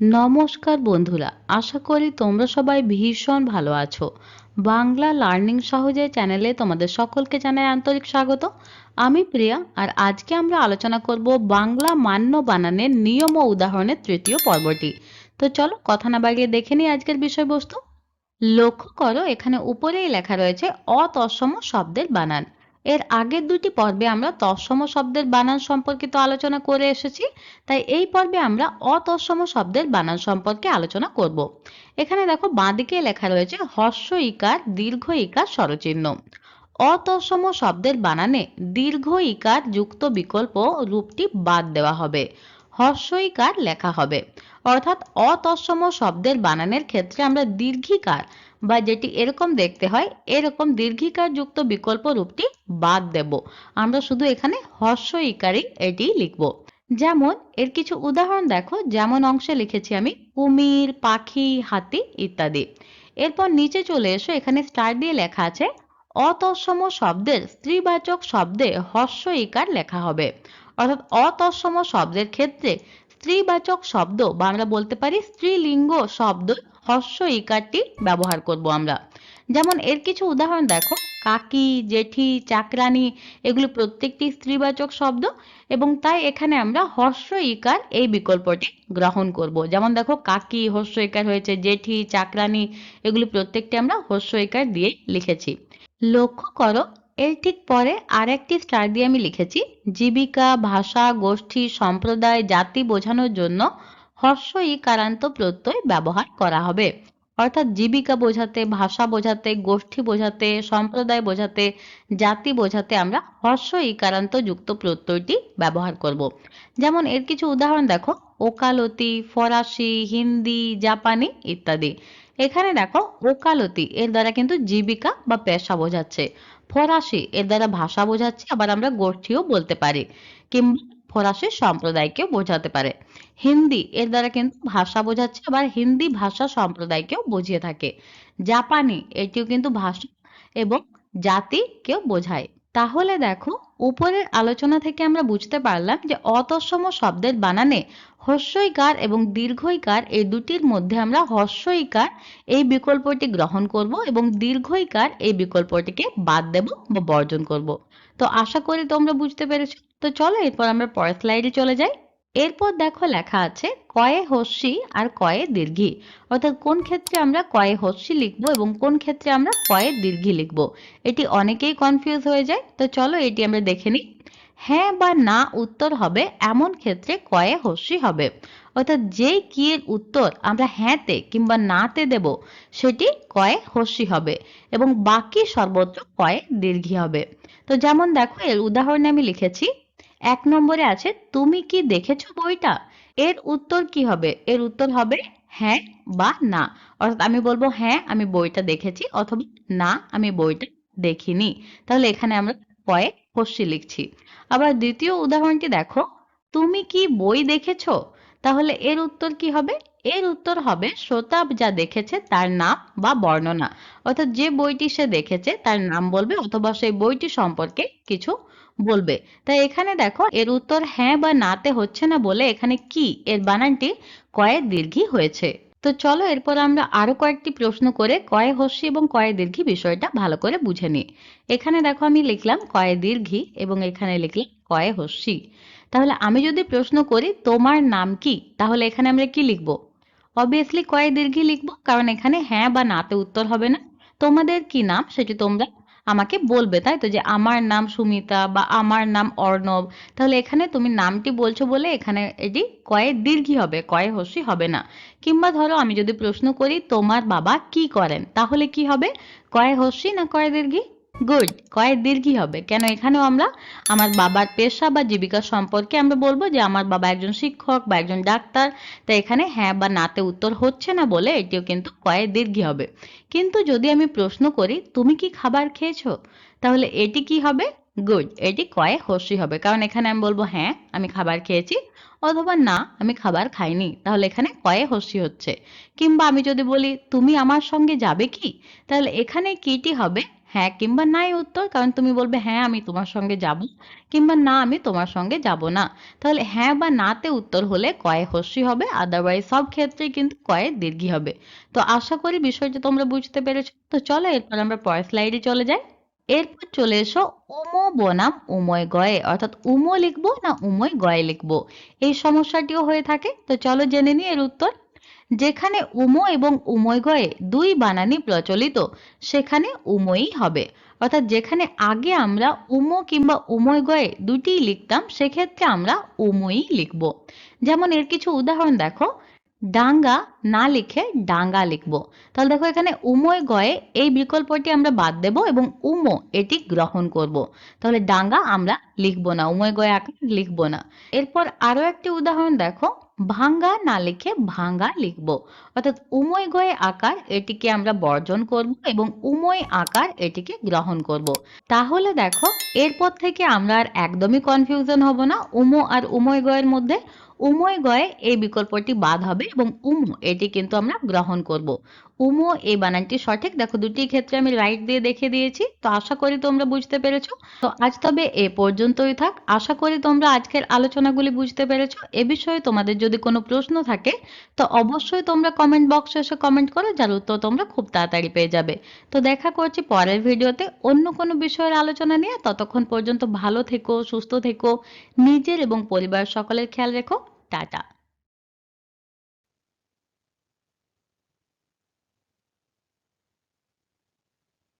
নমস্কার বন্ধুরা, আশা করি তোমরা সবাই ভীষণ ভালো আছো। বাংলা লার্নিং সহজে চ্যানেলে তোমাদের সকলকে জানাই আন্তরিক স্বাগত। আমি প্রিয়া, আর আজকে আমরা আলোচনা করব বাংলা মান্য বানানের নিয়ম ও উদাহরণের তৃতীয় পর্বটি। তো চলো কথা না বাড়িয়ে দেখে নিই আজকের বিষয়বস্তু। লক্ষ্য করো, এখানে উপরেই লেখা রয়েছে অতৎসম শব্দের বানান। এর আগের দুটি পর্বে আমরা তৎসম শব্দের বানান সম্পর্কিত আলোচনা করে এসেছি, তাই এই পর্বে আমরা অতৎসম শব্দের বানান সম্পর্কে আলোচনা করব। এখানে দেখো বাঁদিকে লেখা রয়েছে, হর্ষ ইকার, দীর্ঘ ইকার, স্বরচিহ্ন। অতৎসম শব্দের বানানে দীর্ঘ ইকার যুক্ত বিকল্প রূপটি বাদ দেওয়া হবে, হর্ষ ইকার লেখা হবে। অর্থাৎ অতৎসম শব্দের বানানের ক্ষেত্রে আমরা দীর্ঘিকার বা যেটি এরকম দেখতে হয়, এরকম দীর্ঘিকার যুক্ত বিকল্প রূপটি বাদ দেব। আমরা শুধু এখানে হর্ষ ইকারই এটি লিখব। যেমন, এর কিছু উদাহরণ দেখো, যেমন অংশে লিখেছি আমি, কুমির, পাখি, হাতি ইত্যাদি। এরপর নিচে চলে এসো, এখানে স্টার দিয়ে লেখা আছে অতসম শব্দের স্ত্রীবাচক শব্দে হর্ষ ইকার লেখা হবে। অর্থাৎ অতৎসম শব্দের ক্ষেত্রে স্ত্রীবাচক শব্দ বা আমরা বলতে পারি স্ত্রীলিঙ্গ শব্দ, হর্ষ ইকারটি ব্যবহার করব আমরা। যেমন এর কিছু উদাহরণ দেখো, কাকি, জেঠি, চাকরানি, এগুলো প্রত্যেকটি স্ত্রীবাচক শব্দ এবং তাই এখানে আমরা হর্ষ ইকার এই বিকল্পটি গ্রহণ করব। যেমন দেখো, কাকি হর্ষ ইকার হয়েছে, জেঠি, চাকরানি, এগুলো প্রত্যেকটি আমরা হর্ষ ইকার দিয়ে লিখেছি। লক্ষ্য করো এর ঠিক পরে আর একটি স্টার দিয়ে আমি লিখেছি, জীবিকা, ভাষা, গোষ্ঠী, সম্প্রদায়, জাতি বোঝানোর জন্য হর্ষ ইকারান্ত প্রত্যয় ব্যবহার করা হবে। অর্থাৎ জীবিকা বোঝাতে, ভাষা বোঝাতে, গোষ্ঠী বোঝাতে, সম্প্রদায় বোঝাতে, জাতি বোঝাতে আমরা হর্ষ ইকারান্ত যুক্ত প্রত্যয়টি ব্যবহার করব। যেমন এর কিছু উদাহরণ দেখো, ওকালতি, ফরাসি, হিন্দি, জাপানি ইত্যাদি। এখানে দেখো, ওকালতি এর দ্বারা কিন্তু জীবিকা বা পেশা বোঝাচ্ছে। ফরাসি, এর দ্বারা ভাষা বোঝাচ্ছে, আবার আমরা গোষ্ঠীও বলতে পারি। কিংবা ফরাসি সম্প্রদায়কেও বোঝাতে পারে। হিন্দি, এর দ্বারা কিন্তু ভাষা বোঝাচ্ছে, আবার হিন্দি ভাষা সম্প্রদায়কেও বুঝিয়ে থাকে। জাপানি, এটিও কিন্তু ভাষা এবং জাতিকেও বোঝায়। তাহলে দেখো, উপরের আলোচনা থেকে আমরা বুঝতে পারলাম যে অতসম শব্দের বানানে হস্যইকার এবং দীর্ঘইকার এই দুটির মধ্যে আমরা হস্যইকার এই বিকল্পটি গ্রহণ করব এবং দীর্ঘইকার এই বিকল্পটিকে বাদ দেব বা বর্জন করব। তো আশা করি তোমরা বুঝতে পেরেছ। তো চলো এরপর আমরা পরের স্লাইডে চলে যাই। এরপর দেখো লেখা আছে কয়ে হস্যি আর কয়ে দীর্ঘি। অর্থাৎ কোন ক্ষেত্রে আমরা কয়ে হস্যি লিখব এবং কোন ক্ষেত্রে আমরা কয়ে দীর্ঘি লিখব? এটি অনেকেই কনফিউজ হয়ে যায়, তো চলো এটি আমরা দেখে নিই। হ্যাঁ বা না উত্তর হবে এমন ক্ষেত্রে কয়ে হস্যি হবে। অর্থাৎ যে কি এর উত্তর আমরা হ্যাঁতে কিংবা নাতে দেব, সেটি কয়ে হস্যি হবে এবং বাকি সর্বত্র কয়ে দীর্ঘি হবে। তো যেমন দেখো এর উদাহরণে আমি লিখেছি এক নম্বরে আছে, তুমি কি দেখেছ বইটা? এর উত্তর কি হবে? এর উত্তর হবে হ্যাঁ বা না। অর্থাৎ আমি বলব হ্যাঁ আমি বইটা দেখেছি অথবা না, আমি বইটা দেখিনি। তাহলে এখানে আমরা কয়ে হস্যি লিখছি। আবার দ্বিতীয় উদাহরণটি দেখো, তুমি কি বই দেখেছ? তাহলে এর উত্তর কি হবে? এর উত্তর হবে, শ্রোতা যা দেখেছে তার নাম বা বর্ণনা। অর্থাৎ যে বইটি সে দেখেছে তার নাম বলবে অথবা সেই বইটি সম্পর্কে কিছু বলবে। তাই এখানে দেখো, এর উত্তর হ্যাঁ বা নাতে হচ্ছে না বলে এখানে কি? এর বানানটি কয়ের দীর্ঘি হয়েছে। তো চলো এরপর আমরা আরও কয়েকটি প্রশ্ন করে কয়ে হস্যি এবং কয়ে দীর্ঘি বিষয়টা ভালো করে বুঝে নিই। এখানে দেখো আমি লিখলাম কয়ে দীর্ঘি এবং এখানে লিখলাম কয়ে হস্যি। তাহলে আমি যদি প্রশ্ন করি, তোমার নাম কি? তাহলে এখানে আমরা কি লিখব? অবভিয়াসলি কয়ে দীর্ঘি লিখব, কারণ এখানে হ্যাঁ বা নাতে উত্তর হবে না। তোমাদের কি নাম? সেটি তোমরা আমাকে বলবে, তাই তো? যে আমার নাম সুমিতা বা আমার নাম অর্ণব, তাহলে এখানে তুমি নামটি বলছো বলে এখানে এটি কয়ে দীর্ঘি হবে কয়ে হস্যি হবে না। কিংবা ধরো আমি যদি প্রশ্ন করি, তোমার বাবা কি করেন? তাহলে কি হবে? কয়ে হস্যি না কয়ে দীর্ঘি? গুড কয়ে দীর্ঘি হবে? কেন এখানেও আমরা? আমার বাবার পেশা বা জীবিকা সম্পর্কে আমরা বলব যে, আমার বাবা একজন শিক্ষক বা একজন ডাক্তার। তাই এখানে হ্যাঁ বা নাতে উত্তর হচ্ছে না বলে এটিও কিন্তু কয়ে দীর্ঘি হবে? কিন্তু যদি আমি প্রশ্ন করি, তুমি কি খাবার খেয়েছো? তাহলে এটি কি হবে? গুড এটি কয়ে হসি হবে। কারণ এখানে আমি বলব হ্যাঁ আমি খাবার খেয়েছি। অথবা, না, আমি খাবার খাইনি। তাহলে এখানে কয়ে হসি হচ্ছে। কিংবা আমি যদি বলি, তুমি আমার সঙ্গে যাবে কি? তাহলে এখানে কিটি হবে? হ্যাঁ কিংবা নাই উত্তর। কারণ তুমি বলবে হ্যাঁ আমি তোমার সঙ্গে যাব। কিংবা, না, আমি তোমার সঙ্গে যাব না। তাহলে হ্যাঁ বা নাতে উত্তর হলে কয়ে হস্যি হবে আদারওয়াইজ সব ক্ষেত্রেই কিন্তু কয়ে দীর্ঘি হবে। তো আশা করি বিষয়টা তোমরা বুঝতে পেরেছ। তো চলো, এরপর আমরা পরের স্লাইডে চলে যাই। এরপর চলে এসো, উমো বনাম উময় গয়ে। অর্থাৎ উমো লিখব না উময় গয়ে লিখব? এই সমস্যাটিও হয়ে থাকে। তো চলো জেনে নিই এর উত্তর। যেখানে উমো এবং উময় গয়ে দুই বানানই প্রচলিত, সেখানে উময়ই হবে। অর্থাৎ যেখানে আগে আমরা উমো কিংবা উময় গয়ে দুটিই লিখতাম, সেক্ষেত্রে আমরা উময়ই লিখব। যেমন এর কিছু উদাহরণ দেখো। ডাঙ্গা না লিখে ডাঙ্গা লিখব। তাহলে দেখো এখানে উময় গয়ে এই বিকল্পটি আমরা বাদ দেব এবং উমো এটি গ্রহণ করব। তাহলে ডাঙ্গা আমরা লিখব না উময় গয়ে আকার লিখব না। এরপর আরও একটি উদাহরণ দেখো। ভাঙ্গা না লিখে ভাঙ্গা লিখব। অর্থাৎ উময় গয়ে আকার এটিকে আমরা বর্জন করব এবং উময় আকার এটিকে গ্রহণ করব। তাহলে দেখো, এরপর থেকে আমরা আর একদমই কনফিউশন হব না। উমো আর উময় গয়ের মধ্যে উময় গয়ে এই বিকল্পটি বাদ হবে এবং উম এটি কিন্তু আমরা গ্রহণ করব। উমো, এই বানানটি সঠিক? দেখো, দুটি ক্ষেত্রে আমি রাইট দিয়ে দেখে দিয়েছি, তো আশা করি তোমরা বুঝতে পেরেছ। তো আজ তবে এ পর্যন্তই থাক। আশা করি তোমরা আজকের আলোচনাগুলি বুঝতে পেরেছ। এ বিষয়ে তোমাদের যদি কোনো প্রশ্ন থাকে, তো অবশ্যই তোমরা কমেন্ট বক্সে এসে কমেন্ট করো, যার উত্তর তোমরা খুব তাড়াতাড়ি পেয়ে যাবে। তো দেখা করছি পরের ভিডিওতে অন্য কোনো বিষয়ের আলোচনা নিয়ে। ততক্ষণ পর্যন্ত ভালো থেকো, সুস্থ থেকো, নিজের এবং পরিবার সকলের খেয়াল রেখো। টাটা।